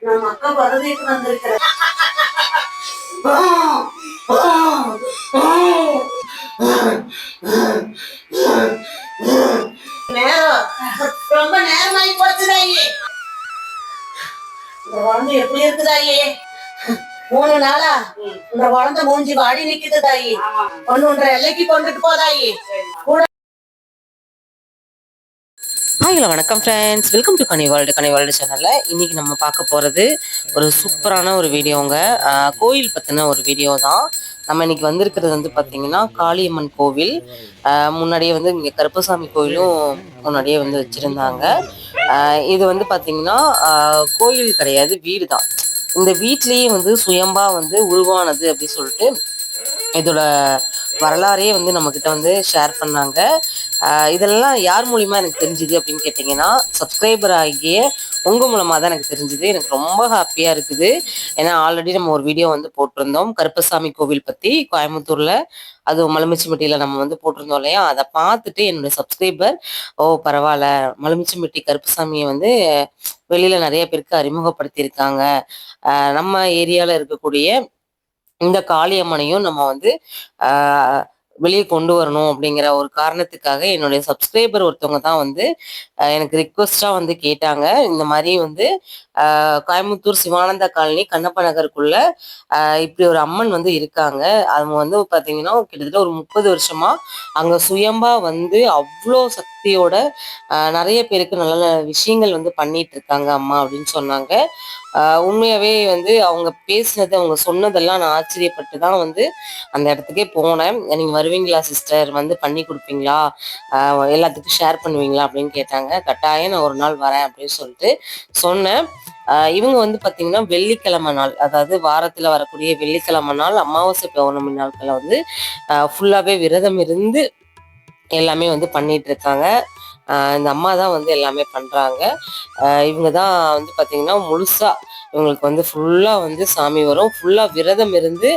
நம்ம அக்கா வரதேக்கு வந்திருக்கிறேன் நேரம். ரொம்ப நேரமாயி போச்சுதாயே இந்த குழந்தை எப்படி இருக்குதாயே மூணு நாளா இந்த குழந்தை மூஞ்சி வாடி நிக்குது தாயி. ஒன்னு ஒன்றரை எல்லைக்கு கொண்டுட்டு போதாயி ஹலோ வணக்கம் friends welcome to Kani world Kani world சேனலில் இன்றைக்கி நம்ம பார்க்க போகிறது ஒரு சூப்பரான ஒரு வீடியோங்க. கோயில் பற்றின ஒரு வீடியோ தான். நம்ம இன்னைக்கு வந்திருக்கிறது வந்து பார்த்திங்கன்னா காளியம்மன் கோவில். முன்னாடியே வந்து இங்கே கருப்பசாமி கோயிலும் முன்னாடியே வந்து வச்சுருந்தாங்க. இது வந்து பார்த்திங்கன்னா கோயில் கிடையாது வீடு தான். இந்த வீட்லேயே வந்து சுயம்பாக வந்து உருவானது அப்படி சொல்லிட்டு இதோட வரலாறையே வந்து நம்மக்கிட்ட வந்து ஷேர் பண்ணாங்க. இதெல்லாம் யார் மூலிமா எனக்கு தெரிஞ்சுது அப்படின்னு கேட்டிங்கன்னா சப்ஸ்கிரைபர் ஆகிய உங்கள் மூலமாக தான் எனக்கு தெரிஞ்சுது. எனக்கு ரொம்ப ஹாப்பியாக இருக்குது. ஏன்னா ஆல்ரெடி நம்ம ஒரு வீடியோ வந்து போட்டிருந்தோம். கருப்பசாமி கோவில் பற்றி கோயம்புத்தூரில். அது மலுமிச்சிமட்டியில் நம்ம வந்து போட்டிருந்தோம் இல்லையா? அதை பார்த்துட்டு என்னுடைய சப்ஸ்கிரைபர் ஓ பரவாயில்ல. மலுமிச்சிமட்டி கருப்பசாமியை வந்து வெளியில் நிறைய பேருக்கு அறிமுகப்படுத்தியிருக்காங்க. நம்ம ஏரியாவில் இருக்கக்கூடிய இந்த காளியம்மனையும் நம்ம வந்து வெளியே கொண்டு வரணும் அப்படிங்கிற ஒரு காரணத்துக்காக என்னுடைய சப்ஸ்கிரைபர் ஒருத்தவங்க தான் வந்து எனக்கு ரிக்வஸ்டாக வந்து கேட்டாங்க. இந்த மாதிரி வந்து கோயம்புத்தூர் சிவானந்தா காலனி கண்ணப்ப நகருக்குள்ள இப்படி ஒரு அம்மன் வந்து இருக்காங்க. அவங்க வந்து பார்த்தீங்கன்னா கிட்டத்தட்ட ஒரு முப்பது வருஷமா அங்கே சுயம்பா வந்து அவ்வளோ சக்தி சக்தியோட நிறைய பேருக்கு நல்ல நல்ல விஷயங்கள் வந்து பண்ணிட்டு இருக்காங்க அம்மா அப்படின்னு சொன்னாங்க. ஆஹ் உண்மையாவே வந்து அவங்க பேசினது அவங்க சொன்னதெல்லாம் நான் ஆச்சரியப்பட்டு தான் வந்து அந்த இடத்துக்கே போனேன். நீங்க வருவீங்களா சிஸ்டர்? வந்து பண்ணி கொடுப்பீங்களா? ஆஹ் எல்லாத்துக்கும் ஷேர் பண்ணுவீங்களா? அப்படின்னு கேட்டாங்க. கட்டாயம் நான் ஒரு நாள் வரேன் அப்படின்னு சொல்லிட்டு சொன்னேன். இவங்க வந்து பாத்தீங்கன்னா வெள்ளிக்கிழமை நாள் அதாவது வாரத்துல வரக்கூடிய வெள்ளிக்கிழமை நாள் அமாவாசை பௌர்ணமி நாட்களை வந்து ஃபுல்லாவே விரதம் இருந்து எல்லாமே வந்து பண்ணிட்டு இருக்காங்க இந்த அம்மா தான் வந்து எல்லாமே பண்ணுறாங்க இவங்க தான் வந்து பார்த்திங்கன்னா முழுசாக இவங்களுக்கு வந்து ஃபுல்லாக வந்து சாமி வரும். ஃபுல்லாக விரதம் இருந்து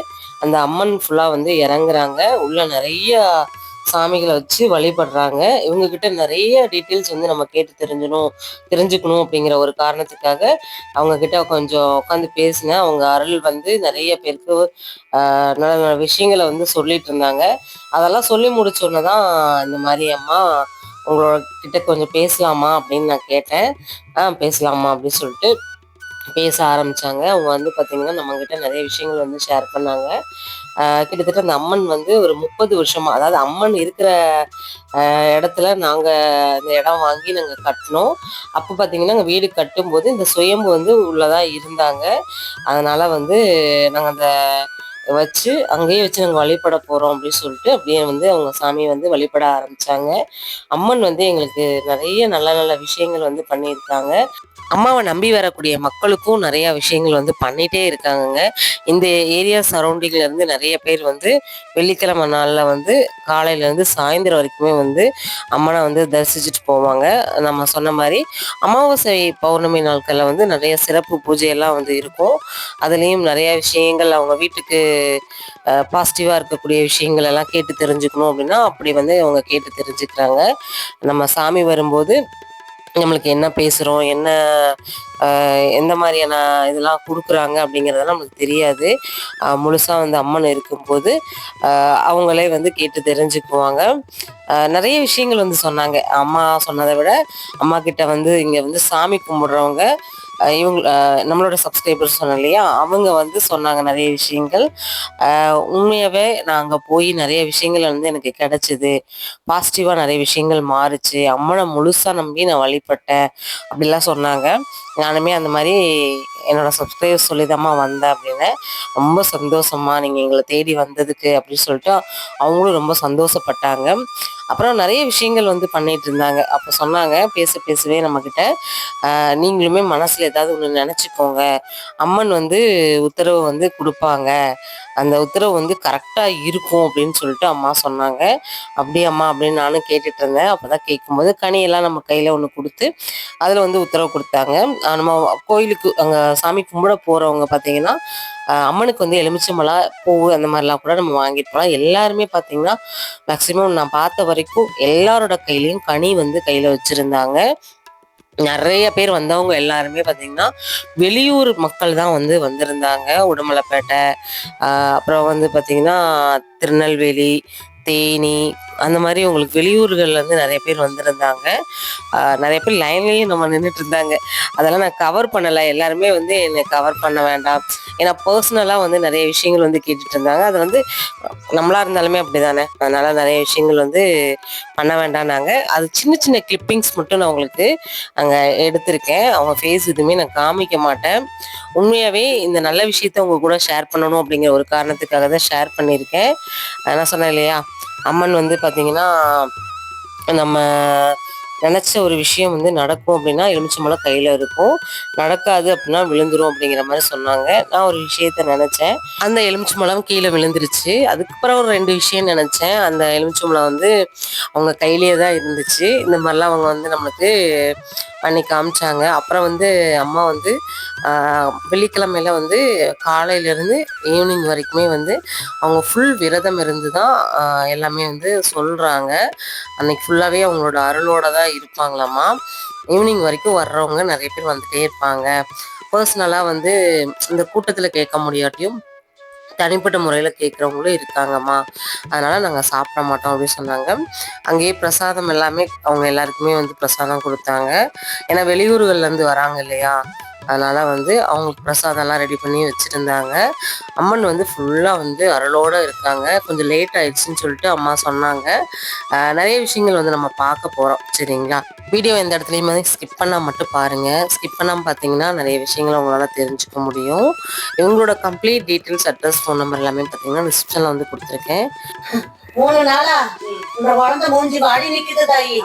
அந்த அம்மன் ஃபுல்லாக வந்து இறங்குறாங்க. உள்ள நிறைய சாமிகளை வச்சு வழிபடுறாங்க. இவங்க கிட்ட நிறைய டீட்டெயில்ஸ் வந்து நம்ம கேட்டு தெரிஞ்சணும் தெரிஞ்சுக்கணும் அப்படிங்கிற ஒரு காரணத்துக்காக அவங்க கிட்ட கொஞ்சம் உட்காந்து பேசினேன். அவங்க அருள் வந்து நிறைய பேருக்கு நல்ல நல்ல விஷயங்களை வந்து சொல்லிட்டு இருந்தாங்க. அதெல்லாம் சொல்லி முடிச்சோன்னே தான் இந்த மாதிரி அம்மா உங்களோட கிட்ட கொஞ்சம் பேசலாமா அப்படின்னு நான் கேட்டேன். ஆ பேசலாமா அப்படின்னு சொல்லிட்டு பேச ஆரம்பிச்சாங்க. அவங்க வந்து பார்த்திங்கன்னா நம்ம கிட்ட நிறைய விஷயங்கள் வந்து ஷேர் பண்ணாங்க. கிட்டத்தட்ட அந்த அம்மன் வந்து ஒரு முப்பது வருஷமா அதாவது அம்மன் இருக்கிற இடத்துல நாங்க இந்த இடம் வாங்கி நாங்க கட்டினோம். அப்போ பாத்தீங்கன்னா நாங்கள் வீடு கட்டும்போது இந்த சுயம்பு வந்து உள்ளதா இருந்தாங்க. அதனால வந்து நாங்க அந்த வச்சு அங்கேயே வச்சு நாங்கள் வழிபட போகிறோம் அப்படின்னு சொல்லிட்டு அப்படியே வந்து அவங்க சாமியை வந்து வழிபட ஆரம்பித்தாங்க அம்மன் வந்து எங்களுக்கு நிறைய நல்ல நல்ல விஷயங்கள் வந்து பண்ணியிருக்காங்க. அம்மாவை நம்பி வரக்கூடிய மக்களுக்கும் நிறையா விஷயங்கள் வந்து பண்ணிட்டே இருக்காங்கங்க. இந்த ஏரியா சரௌண்டிங்லேருந்து நிறைய பேர் வந்து வெள்ளிக்கிழமை நாளில் வந்து காலையிலேருந்து சாயந்தரம் வரைக்குமே வந்து அம்மனை வந்து தரிசிச்சுட்டு போவாங்க. நம்ம சொன்ன மாதிரி அமாவாசை பௌர்ணமி நாட்களில் வந்து நிறைய சிறப்பு பூஜையெல்லாம் வந்து இருக்கும். அதுலேயும் நிறையா விஷயங்கள் அவங்க வீட்டுக்கு பாசிட்டிவாக இருக்கக்கூடிய விஷயங்கள் எல்லாம் கேட்டு தெரிஞ்சுக்கணும் அப்படின்னா அப்படி வந்து அவங்க கேட்டு தெரிஞ்சுக்கிறாங்க. நம்ம சாமி வரும்போது நம்மளுக்கு என்ன பேசுகிறோம் என்ன எந்த மாதிரியான இதெல்லாம் கொடுக்குறாங்க அப்படிங்கிறதெல்லாம் நம்மளுக்கு தெரியாது. முழுசாக வந்து அம்மன் இருக்கும்போது அவங்களே வந்து கேட்டு தெரிஞ்சுக்குவாங்க. நிறைய விஷயங்கள் வந்து சொன்னாங்க. அம்மா சொன்னதை விட அம்மா கிட்ட வந்து இங்கே வந்து சாமி கும்பிட்றவங்க இவங்க நம்மளோட சப்ஸ்கிரைபர்ஸ் சொன்னோம் இல்லையா? அவங்க வந்து சொன்னாங்க நிறைய விஷயங்கள். உண்மையாகவே நான் அங்கே போய் நிறைய விஷயங்கள் வந்து எனக்கு கிடைச்சிது. பாசிட்டிவாக நிறைய விஷயங்கள் மாறுச்சு. அம்மனை முழுசாக நம்பி நான் வழிபட்டேன். அப்படிலாம் சொன்னாங்க. நானுமே அந்த மாதிரி என்னோட சப்ஸ்கிரைபர் சொல்லிதாம்மா வந்தேன் அப்படின்னு. ரொம்ப சந்தோஷமா நீங்கள் எங்களை தேடி வந்ததுக்கு அப்படின்னு சொல்லிட்டு அவங்களும் ரொம்ப சந்தோஷப்பட்டாங்க. அப்புறம் நிறைய விஷயங்கள் வந்து பண்ணிகிட்டு இருந்தாங்க. அப்போ சொன்னாங்க பேச பேசவே நம்மக்கிட்ட நீங்களுமே மனசில் ஏதாவது ஒன்று நினச்சிக்கோங்க. அம்மன் வந்து உத்தரவு வந்து கொடுப்பாங்க. அந்த உத்தரவு வந்து கரெக்டாக இருக்கும் அப்படின்னு சொல்லிட்டு அம்மா சொன்னாங்க. அப்படியே அம்மா அப்படின்னு நானும் கேட்டுட்டு இருந்தேன். அப்பதான் கேட்கும்போது கனியெல்லாம் நம்ம கையில் ஒன்று கொடுத்து அதில் வந்து உத்தரவு கொடுத்தாங்க. நம்ம கோயிலுக்கு அங்கே சாமி கும்பிட போகிறவங்க பார்த்தீங்கன்னா அம்மனுக்கு வந்து எலுமிச்சம்பழா பூ அந்த மாதிரிலாம் கூட நம்ம வாங்கிட்டு போகலாம் எல்லாருமே பார்த்தீங்கன்னா மேக்சிமம் நான் பார்த்த வரைக்கும் எல்லாரோட கையிலையும் கனி வந்து கையில் வச்சுருந்தாங்க. நிறைய பேர் வந்தவங்க எல்லாருமே பார்த்தீங்கன்னா வெளியூர் மக்கள் தான் வந்து வந்திருந்தாங்க. உடுமலைப்பேட்டை அப்புறம் வந்து பார்த்தீங்கன்னா திருநெல்வேலி தேனி அந்த மாதிரி உங்களுக்கு வெளியூர்கள்லேருந்து நிறைய பேர் வந்திருந்தாங்க. நிறைய பேர் லைன்லேயும் நம்ம நின்றுட்டு இருந்தாங்க. அதெல்லாம் நான் கவர் பண்ணலை. எல்லாருமே வந்து என்னை கவர் பண்ண வேண்டாம். ஏன்னா பர்சனலாக வந்து நிறைய விஷயங்கள் வந்து கேட்டுட்டு இருந்தாங்க. அது வந்து நம்மளாக இருந்தாலுமே அப்படிதானே. அதனால் நிறைய விஷயங்கள் வந்து பண்ண வேண்டாம்னாங்க. அது சின்ன சின்ன கிளிப்பிங்ஸ் மட்டும் நான் உங்களுக்கு அங்கே எடுத்திருக்கேன். அவங்க ஃபேஸ் எதுவுமே நான் காமிக்க மாட்டேன். உண்மையாகவே இந்த நல்ல விஷயத்த உங்கள் கூட ஷேர் பண்ணணும் அப்படிங்கிற ஒரு காரணத்துக்காக தான் ஷேர் பண்ணியிருக்கேன். நான் சொன்னேன் இல்லையா? அம்மன் வந்து பார்த்தீங்கன்னா நம்ம நினச்ச ஒரு விஷயம் வந்து நடக்கும் அப்படின்னா எலுமிச்சம்பழம் கையில் இருக்கும். நடக்காது அப்படின்னா விழுந்துரும் அப்படிங்கிற மாதிரி சொன்னாங்க. நான் ஒரு விஷயத்த நினச்சேன். அந்த எலுமிச்சம்பழம் கீழே விழுந்துருச்சு. அதுக்கப்புறம் ஒரு ரெண்டு விஷயம் நினச்சேன். அந்த எலுமிச்சம்பழம் வந்து அவங்க கையிலேயே தான் இருந்துச்சு. இந்த மாதிரிலாம் அவங்க வந்து நம்மளுக்கு பண்ணி காமிச்சாங்க. அப்புறம் வந்து அம்மா வந்து வெள்ளிக்கிழமையில வந்து காலையிலேருந்து ஈவினிங் வரைக்குமே வந்து அவங்க ஃபுல் விரதம் இருந்து தான் எல்லாமே வந்து சொல்கிறாங்க அன்னைக்கு ஃபுல்லாகவே அவங்களோட அருளோட தான் இருப்பாங்களாம்மா ஈவினிங் வரைக்கும் வர்றவங்க நிறைய பேர் வந்துகிட்டே இருப்பாங்க. பர்சனலாக வந்து இந்த கூட்டத்தில் கேட்க முடியாட்டியும் தனிப்பட்ட முறையில் கேட்குறவங்களும் இருக்காங்கம்மா. அதனால் நாங்கள் சாப்பிட மாட்டோம் அப்படின்னு சொன்னாங்க. அங்கேயே பிரசாதம் எல்லாமே அவங்க எல்லாருக்குமே வந்து பிரசாதம் கொடுத்தாங்க. ஏன்னா வெளியூர்கள்லேருந்து வராங்க இல்லையா? அதனால் வந்து அவங்களுக்கு பிரசாதம்லாம் ரெடி பண்ணி வச்சுருந்தாங்க. அம்மன் வந்து ஃபுல்லாக வந்து அருளோடு இருக்காங்க. கொஞ்சம் லேட் ஆயிடுச்சுன்னு சொல்லிட்டு அம்மா சொன்னாங்க. நிறைய விஷயங்கள் வந்து நம்ம பார்க்க போகிறோம் சரிங்களா? வீடியோ எந்த இடத்துலையுமே ஸ்கிப் பண்ணால் மட்டும் பாருங்கள் ஸ்கிப் பண்ணாமல் பார்த்தீங்கன்னா நிறைய விஷயங்களை உங்களால் தெரிஞ்சுக்க முடியும். இவங்களோட complete details address phone number எல்லாமே பார்த்தீங்கன்னா டிஸ்கிரிப்ஷனில் வந்து கொடுத்துருக்கேன். மூணு நாளா? இந்த குழந்தை மூஞ்சி வாடி நிக்குது தாயி.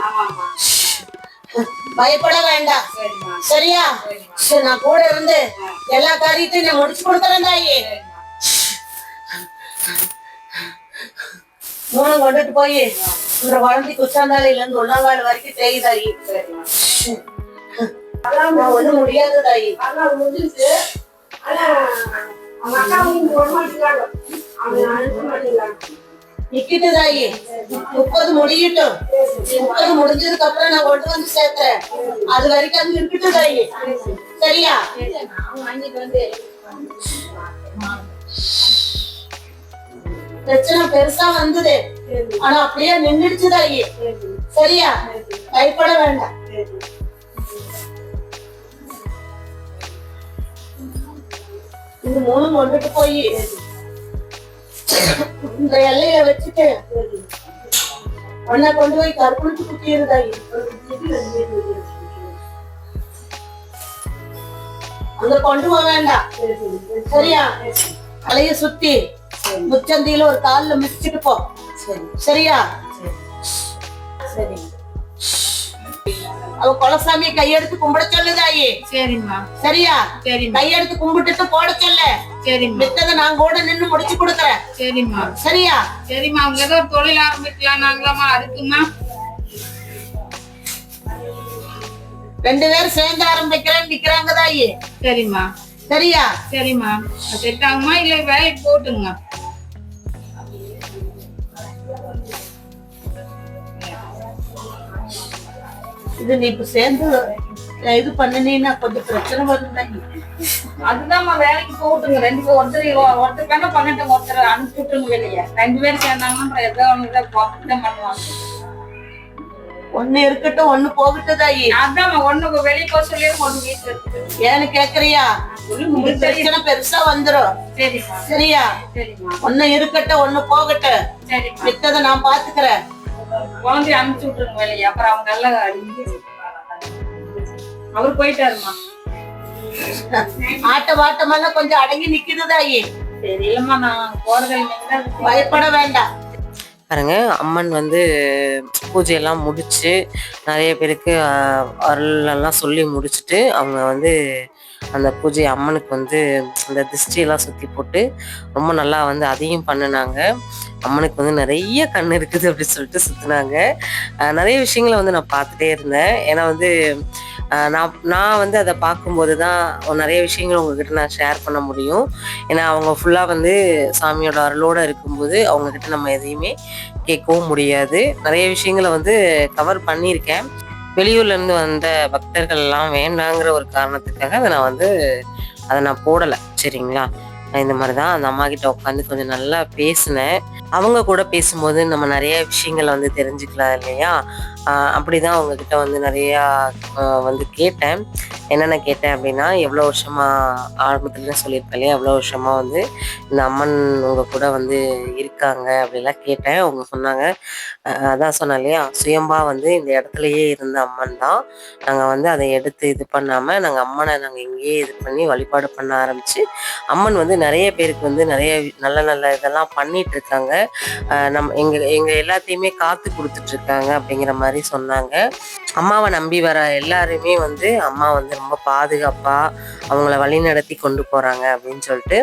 பயப்பட வேண்டாம். சரியா? சரி, நான் கூட இருந்து எல்லா காரியத்தையும் நான் முடிச்சு கொடுத்துறேன் தாயே. மூணு கொண்டுட்டு போய் இந்த குழந்தை குச்சாந்தாலையில இருந்து உள்ளங்கால் வரைக்கும் தேய்தாயி நான் ஒண்ணும் முடியாது தாயி. நிக்கிட்டு நிக்கிட்டுதாயி. முப்பது முடியட்டும். முப்பது முடிஞ்சதுக்கு அப்புறம் நான் கொண்டு வந்து சேர்த்தேன். அது வரைக்கும் அது நிக்கிட்டுதாயி. சரியா? பிரச்சனை பெருசா வந்தது. ஆனா அப்படியே நின்றுடுச்சுதாயி சரியா? பயப்பட வேண்டாம். இது மூணு கொண்டுட்டு போய் இந்த எல்லைய வச்சுட்டு உன்னை கொண்டு போய் கற்பழிச்சு குத்தியிருந்தாய் அங்க கொண்டு போக வேண்டாம். சரியா? தலைய சுத்தி முச்சந்தியில ஒரு கால்ல மிச்சிட்டு போ. சரியா? சரி. அவ குலசாமியை கையெடுத்து கும்பிட சொல்லுதாயி. சரிம்மா. சரியா? சரிம்மா. கையெடுத்து கும்பிட்டுட்டு போட சொல்லு. சரிம்மா. மித்ததை நான் கூட நின்னு முடிச்சு கொடுக்குறேன். சரிம்மா. சரியா? சரிம்மா அவங்க ஏதோ தொழில் ஆரம்பிக்கலாம் நாங்களாமா அதுக்குமா ரெண்டு பேரும் சேர்ந்து ஆரம்பிக்கிறேன்னு நிக்கிறாங்க தாயி. சரிம்மா. சரியா? சரிம்மா. செட் ஆகுமா இல்ல வேலைக்கு போட்டுங்க இது நீ இப்ப சேர்ந்து இது பண்ணினீன்னா கொஞ்சம் பிரச்சனை வரும் தாயி அதுதான்மா வேலைக்கு போட்டுங்க ரெண்டு பேரும் ஒருத்தர் ஒருத்தர் வேணா பண்ணட்டும் ஒருத்தர் அனுப்பிச்சு விட்டுருங்க வெளியே. ரெண்டு பேரும் சேர்ந்தாங்கன்னா ஏதோ ஒன்று தான் பண்ணுவாங்க. ஒண்ணு இருக்கட்டும் ஒண்ணு போகட்டும் தாயி அதாம்மா ஒண்ணு வெளியே போக சொல்லி ஒண்ணு வீட்டுல இருக்கு. ஏன்னு கேக்குறியா? பிரச்சனை பெருசா வந்துரும். சரியா? ஒண்ணு இருக்கட்டும் ஒண்ணு போகட்டும். மித்ததை நான் பாத்துக்கிறேன். குழந்தைய அனுப்பிச்சு விட்டுருங்க வெளியே. அப்புறம் அவங்க எல்லாம் அவர் போயிட்டாருமா ஆட்ட வாட்டமெல்லாம் கொஞ்சம் அடங்கி நிக்குது தாயி சரி இல்லம்மா நான் போறதில்லை நீங்க தான் பயப்பட வேண்டாம். பாருங்க அம்மன் வந்து பூஜையெல்லாம் முடிச்சு நிறைய பேருக்கு ஆஹ், அருள் எல்லாம் சொல்லி முடிச்சுட்டு அவங்க வந்து அந்த பூஜை அம்மனுக்கு வந்து அந்த திருஷ்டியெல்லாம் சுற்றி போட்டு ரொம்ப நல்லா வந்து அதையும் பண்ணினாங்க. அம்மனுக்கு வந்து நிறைய கண் இருக்குது அப்படின்னு சொல்லிட்டு சுற்றினாங்க நிறைய விஷயங்களை வந்து நான் பார்த்துட்டே இருந்தேன். ஏன்னா வந்து நான் நான் வந்து அதை பார்க்கும்போது தான் நிறைய விஷயங்கள் உங்ககிட்ட நான் ஷேர் பண்ண முடியும். ஏன்னா அவங்க ஃபுல்லாக வந்து சாமியோட அருளோடு இருக்கும்போது அவங்கக்கிட்ட நம்ம எதையுமே கேட்கவும் முடியாது. நிறைய விஷயங்களை வந்து கவர் பண்ணியிருக்கேன். வெளியூர்லேருந்து வந்த பக்தர்கள் எல்லாம் வேண்டாங்கிற ஒரு காரணத்துக்காக அதை நான் வந்து அதை நான் போடலை. சரிங்களா? இந்த மாதிரி தான் அந்த அம்மா கிட்ட உட்காந்து கொஞ்சம் நல்லா பேசினேன். அவங்க கூட பேசும்போது நம்ம நிறைய விஷயங்களை வந்து தெரிஞ்சுக்கலாம் இல்லையா? அப்படி தான் அவங்கக்கிட்ட வந்து நிறையா வந்து கேட்டேன். என்னென்ன கேட்டேன் அப்படின்னா எவ்வளோ வருஷமாக ஆரம்பத்துல சொல்லியிருப்பேன் இல்லையா? எவ்வளோ வருஷமாக வந்து இந்த அம்மன் உங்கள் கூட வந்து இருக்காங்க அப்படிலாம் கேட்டேன். அவங்க சொன்னாங்க அதான் சொன்னேன் இல்லையா? சுயம்பா வந்து இந்த இடத்துலையே இருந்த அம்மன் தான். நாங்கள் வந்து அதை எடுத்து இது பண்ணாமல் நாங்கள் அம்மனை நாங்கள் இங்கேயே இது பண்ணி வழிபாடு பண்ண ஆரம்பித்து அம்மன் வந்து நிறைய பேருக்கு வந்து நிறைய நல்ல நல்ல இதெல்லாம் பண்ணிட்டு இருக்காங்க. நம்ம எங்கள் எங்கள் எல்லாத்தையுமே காத்து கொடுத்துட்ருக்காங்க அப்படிங்கிற மாதிரி சொன்னாங்க. அம்மாவை நம்பி வர எல்லாருமே வந்து அம்மா வந்து ரொம்ப பாதுகாப்பா அவங்கள வழி நடத்தி கொண்டு போறாங்க அப்படின்னு சொல்லிட்டு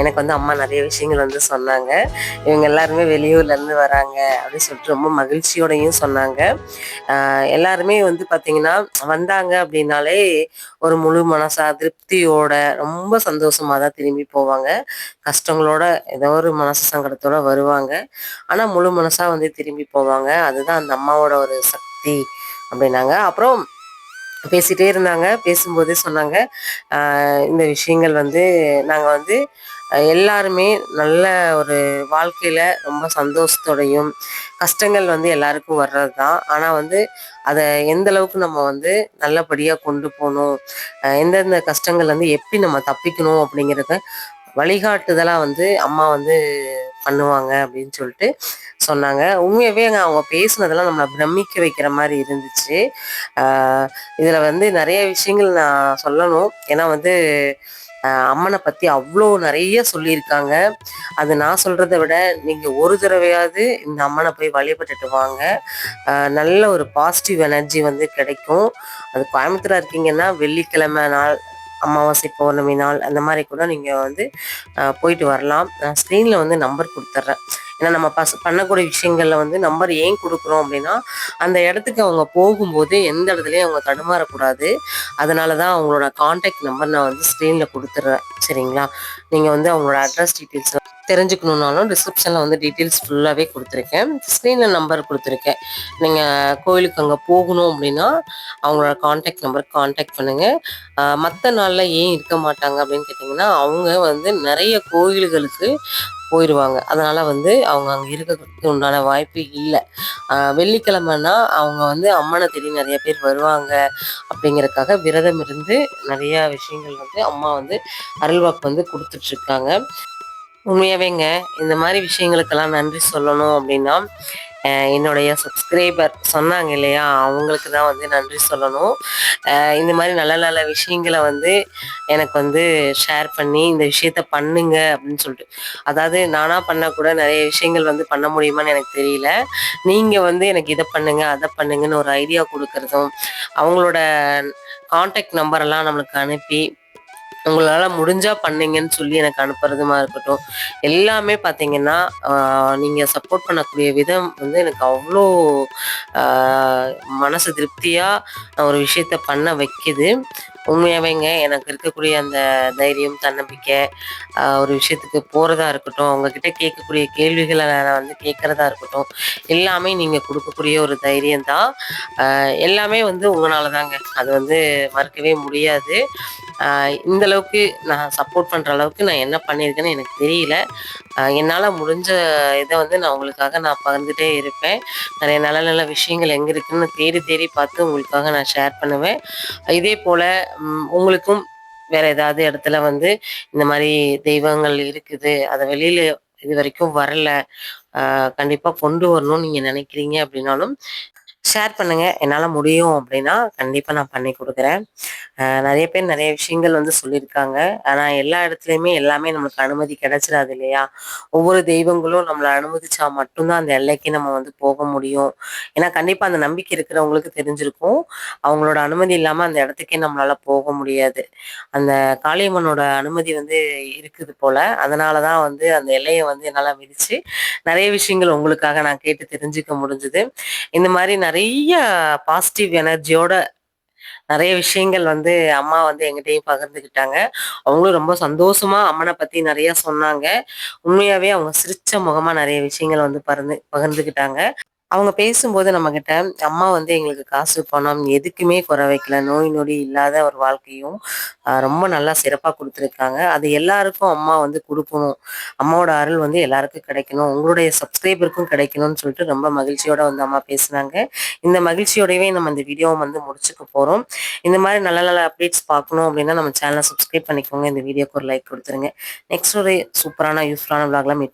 எனக்கு வந்து அம்மா நிறைய விஷயங்கள் வந்து சொன்னாங்க. இவங்க எல்லாருமே வெளியூர்லேருந்து வராங்க அப்படின்னு சொல்லிட்டு ரொம்ப மகிழ்ச்சியோடையும் சொன்னாங்க. எல்லாருமே வந்து பார்த்திங்கன்னா வந்தாங்க அப்படின்னாலே ஒரு முழு மனசா திருப்தியோட ரொம்ப சந்தோஷமாக தான் திரும்பி போவாங்க. கஷ்டங்களோட ஏதோ ஒரு மனசு சங்கடத்தோட வருவாங்க. ஆனால் முழு மனசாக வந்து திரும்பி போவாங்க. அதுதான் அந்த அம்மாவோட ஒரு சக்தி அப்படின்னாங்க. அப்புறம் பேசிகிட்டே இருந்தாங்க. பேசும்போதே சொன்னாங்க. இந்த விஷயங்கள் வந்து நாங்கள் வந்து எல்லாருமே நல்ல ஒரு வாழ்க்கையில் ரொம்ப சந்தோஷத்தோடையும் கஷ்டங்கள் வந்து எல்லாருக்கும் வர்றது தான் ஆனால் வந்து அதை எந்த அளவுக்கு நம்ம வந்து நல்லபடியாக கொண்டு போகணும் எந்தெந்த கஷ்டங்கள் வந்து எப்படி நம்ம தப்பிக்கணும் அப்படிங்கிறத வழிகாட்டுதலாக வந்து அம்மா வந்து பண்ணுவாங்க அப்படின்னு சொல்லிட்டு சொன்னாங்க. உண்மையாகவே அங்கே அவங்க பேசுனதெல்லாம் நம்மளை பிரமிக்க வைக்கிற மாதிரி இருந்துச்சு. இதில் வந்து நிறைய விஷயங்கள் நான் சொல்லணும். ஏன்னா வந்து அம்மனை பற்றி அவ்வளோ நிறைய சொல்லியிருக்காங்க. அது நான் சொல்கிறத விட நீங்கள் ஒரு தடவையாவது இந்த அம்மனை போய் வழிபட்டுட்டு வாங்க. நல்ல ஒரு பாசிட்டிவ் எனர்ஜி வந்து கிடைக்கும். அது கோயம்புத்தூராக இருக்கீங்கன்னா வெள்ளிக்கிழமை நாள் அமாவாசை பௌர்ணமி நாள் அந்த மாதிரி கூட நீங்கள் வந்து போயிட்டு வரலாம். நான் ஸ்க்ரீனில் வந்து நம்பர் கொடுத்துட்றேன் ஏன்னா நம்ம பஸ் பண்ணக்கூடிய விஷயங்களில் வந்து நம்பர் ஏன் கொடுக்குறோம் அப்படின்னா அந்த இடத்துக்கு அவங்க போகும்போது எந்த இடத்துலையும் அவங்க தடுமாறக்கூடாது. அதனால தான் அவங்களோட காண்டாக்ட் நம்பர் நான் வந்து ஸ்க்ரீனில் கொடுத்துட்றேன். சரிங்களா? நீங்கள் வந்து அவங்களோட அட்ரஸ் டீட்டெயில்ஸ் தெரிஞ்சுக்கணுன்னாலும் டிஸ்கிரிப்ஷனில் வந்து டீட்டெயில்ஸ் ஃபுல்லாகவே கொடுத்துருக்கேன். ஸ்க்ரீனில் நம்பர் கொடுத்துருக்கேன். நீங்கள் கோயிலுக்கு அங்கே போகணும் அப்படின்னா அவங்களோட காண்டாக்ட் நம்பர் காண்டாக்ட் பண்ணுங்கள் மற்ற நாளில் ஏன் இருக்க மாட்டாங்க அப்படின்னு கேட்டிங்கன்னா அவங்க வந்து நிறைய கோயில்களுக்கு போயிடுவாங்க அதனால் வந்து அவங்க அங்கே இருக்கிறதுக்கு உண்டான வாய்ப்பு இல்லை. வெள்ளிக்கிழமைனா அவங்க வந்து அம்மனை தேடி நிறைய பேர் வருவாங்க அப்படிங்கிறதுக்காக விரதம் இருந்து நிறையா விஷயங்கள் வந்து அம்மா வந்து அருள்வாக்கு வந்து கொடுத்துட்ருக்காங்க. உண்மையாகவேங்க உண்மையாவேங்க இந்த மாதிரி விஷயங்களுக்கெல்லாம் நன்றி சொல்லணும் அப்படின்னா என்னுடைய சப்ஸ்கிரைபர் சொன்னாங்க இல்லையா அவங்களுக்கு தான் வந்து நன்றி சொல்லணும். இந்த மாதிரி நல்ல நல்ல விஷயங்களை வந்து எனக்கு வந்து ஷேர் பண்ணி இந்த விஷயத்த பண்ணுங்க அப்படின்னு சொல்லிட்டு. அதாவது நானாக பண்ணால் கூட நிறைய விஷயங்கள் வந்து பண்ண முடியுமான்னு எனக்கு தெரியல. நீங்கள் வந்து எனக்கு இதை பண்ணுங்க அதை பண்ணுங்கன்னு ஒரு ஐடியா கொடுக்கறதும் அவங்களோட காண்டாக்ட் நம்பரெல்லாம் நம்மளுக்கு அனுப்பி உங்களால முடிஞ்சா பண்ணீங்கன்னு சொல்லி எனக்கு அனுப்புறதுமா இருக்கட்டும். எல்லாமே பார்த்தீங்கன்னா ஆஹ் நீங்க சப்போர்ட் பண்ணக்கூடிய விதம் வந்து எனக்கு அவ்வளோ ஆஹ் மனசு திருப்தியா நான் ஒரு விஷயத்த பண்ண வைக்குது. உண்மையாவேங்க எனக்கு இருக்கக்கூடிய அந்த தைரியம் தன்னம்பிக்கை ஒரு விஷயத்துக்கு போகிறதா இருக்கட்டும் அவங்கக்கிட்ட கேட்கக்கூடிய கேள்விகளை நான் வந்து கேட்குறதா இருக்கட்டும் எல்லாமே நீங்கள் கொடுக்கக்கூடிய ஒரு தைரியம் தான். எல்லாமே வந்து உங்களால் தாங்க. அது வந்து மறுக்கவே முடியாது. இந்த அளவுக்கு நான் சப்போர்ட் பண்ணுற அளவுக்கு நான் என்ன பண்ணியிருக்கேன்னு எனக்கு தெரியல. என்னால் முடிஞ்ச இதை வந்து நான் உங்களுக்காக நான் பகிர்ந்துட்டே இருப்பேன். நிறைய நல்ல நல்ல விஷயங்கள் எங்கே இருக்குன்னு தேடி தேடி பார்த்து உங்களுக்காக நான் ஷேர் பண்ணுவேன். இதே போல் உங்களுக்கும் வேற ஏதாவது இடத்துல வந்து இந்த மாதிரி தெய்வங்கள் இருக்குது அதை வெளியில இது வரைக்கும் வரல ஆஹ் கண்டிப்பா கொண்டு வரணும்னு நீங்க நினைக்கிறீங்க அப்படின்னாலும் ஷேர் பண்ணுங்க. என்னால் முடியும் அப்படின்னா கண்டிப்பாக நான் பண்ணி கொடுக்குறேன். நிறைய பேர் நிறைய விஷயங்கள் வந்து சொல்லியிருக்காங்க. ஆனால் எல்லா இடத்துலையுமே எல்லாமே நம்மளுக்கு அனுமதி கிடைச்சிடாது இல்லையா? ஒவ்வொரு தெய்வங்களும் நம்மளை அனுமதிச்சா மட்டும்தான் அந்த எல்லைக்கு நம்ம வந்து போக முடியும். ஏன்னா கண்டிப்பாக அந்த நம்பிக்கை இருக்கிறவங்களுக்கு தெரிஞ்சிருக்கும். அவங்களோட அனுமதி இல்லாமல் அந்த இடத்துக்கே நம்மளால போக முடியாது. அந்த காளியம்மனோட அனுமதி வந்து இருக்குது போல். அதனால தான் வந்து அந்த எல்லையை வந்து என்னால் விதிச்சு நிறைய விஷயங்கள் உங்களுக்காக நான் கேட்டு தெரிஞ்சுக்க முடிஞ்சது. இந்த மாதிரி நிறைய பாசிட்டிவ் எனர்ஜியோட நிறைய விஷயங்கள் வந்து அம்மா வந்து எங்கிட்டயும் பகிர்ந்துக்கிட்டாங்க அவங்களும் ரொம்ப சந்தோஷமா அம்மனை பத்தி நிறைய சொன்னாங்க. உண்மையாவே அவங்க சிரிச்ச முகமா நிறைய விஷயங்கள் வந்து பகிர்ந்து பகிர்ந்துக்கிட்டாங்க அவங்க பேசும்போது நம்மக்கிட்ட அம்மா வந்து எங்களுக்கு காசு பணம் எதுக்குமே குறை வைக்கல. நோய் நொடி இல்லாத ஒரு வாழ்க்கையும் ரொம்ப நல்லா சிறப்பாக கொடுத்துருக்காங்க. அது எல்லாருக்கும் அம்மா வந்து கொடுக்கணும். அம்மாவோட அருள் வந்து எல்லாருக்கும் கிடைக்கணும். உங்களுடைய சப்ஸ்கிரைபருக்கும் கிடைக்கணும்னு சொல்லிட்டு ரொம்ப மகிழ்ச்சியோட வந்து அம்மா பேசுனாங்க. இந்த மகிழ்ச்சியோடவே நம்ம இந்த வீடியோவை வந்து முடிச்சுக்க போகிறோம் இந்த மாதிரி நல்ல நல்ல அப்டேட்ஸ் பார்க்கணும் அப்படின்னா நம்ம சேனலை சப்ஸ்கிரைப் பண்ணிக்கோங்க. இந்த வீடியோக்கு ஒரு லைக் கொடுத்துருங்க. நெக்ஸ்ட் ஒரு சூப்பரான யூஸ்ஃபுல்லான விளாக்லாம் மீட்